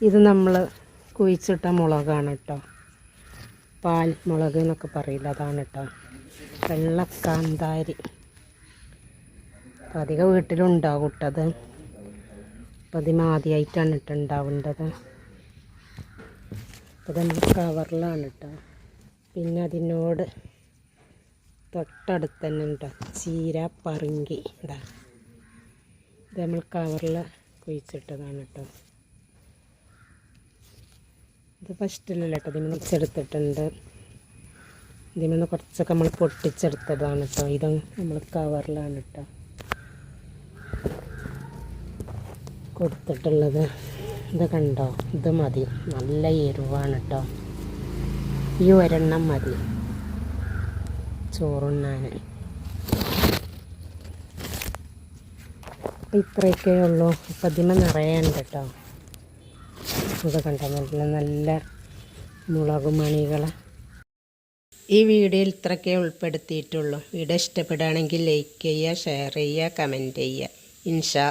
ഇത് നമ്മൾ കുഴിച്ചിട്ട മുളകാണ് കേട്ടോ പാൽ മുളക് എന്നൊക്കെ പറയില്ല അതാണ് കേട്ടോ വെള്ളക്കാന്താരി. അധികം വീട്ടിലുണ്ടാവും ഇട്ടത് അപ്പം അതിന് ആദ്യമായിട്ടാണ് ഇട്ടുണ്ടാവേണ്ടത് അപ്പം നമ്മൾ കവറിലാണ് കേട്ടോ പിന്നെ അതിനോട് തൊട്ടടുത്ത് തന്നെ ഉണ്ടോ ചീര പറങ്കി. ഇതാ. ഇത് നമ്മൾ കവറിൽ കുഴിച്ചിട്ടതാണ് കേട്ടോ ഇത് ഫസ്റ്റിലല്ല കേട്ടോ ഇതിൽ നിന്ന് കുറച്ചെടുത്തിട്ടുണ്ട്. ഇതിൽ നിന്ന് കുറച്ചൊക്കെ നമ്മൾ പൊട്ടിച്ചെടുത്തതാണ് കേട്ടോ ഇത് നമ്മൾ കവറിലാണ് കേട്ടോ കൊടുത്തിട്ടുള്ളത്. ഇത് കണ്ടോ? ഇത് മതി. നല്ല എരിവാണ് കേട്ടോ ഈ ഒരെണ്ണം മതി. ചോറുണ്ണാൻ ഇത്രയൊക്കെ ഉള്ളൂ. ഇപ്പം ഇതിന് നിറയുണ്ട് കേട്ടോ ഇത് കണ്ട നല്ല നല്ല മുളക് മണികൾ ഈ വീഡിയോയിൽ ഇത്രയൊക്കെ ഉൾപ്പെടുത്തിയിട്ടുള്ളൂ. വീഡിയോ ഇഷ്ടപ്പെടുകയാണെങ്കിൽ ലൈക്ക് ചെയ്യുക ഷെയർ ചെയ്യുക കമന്റ് ചെയ്യുക. ഇൻഷാ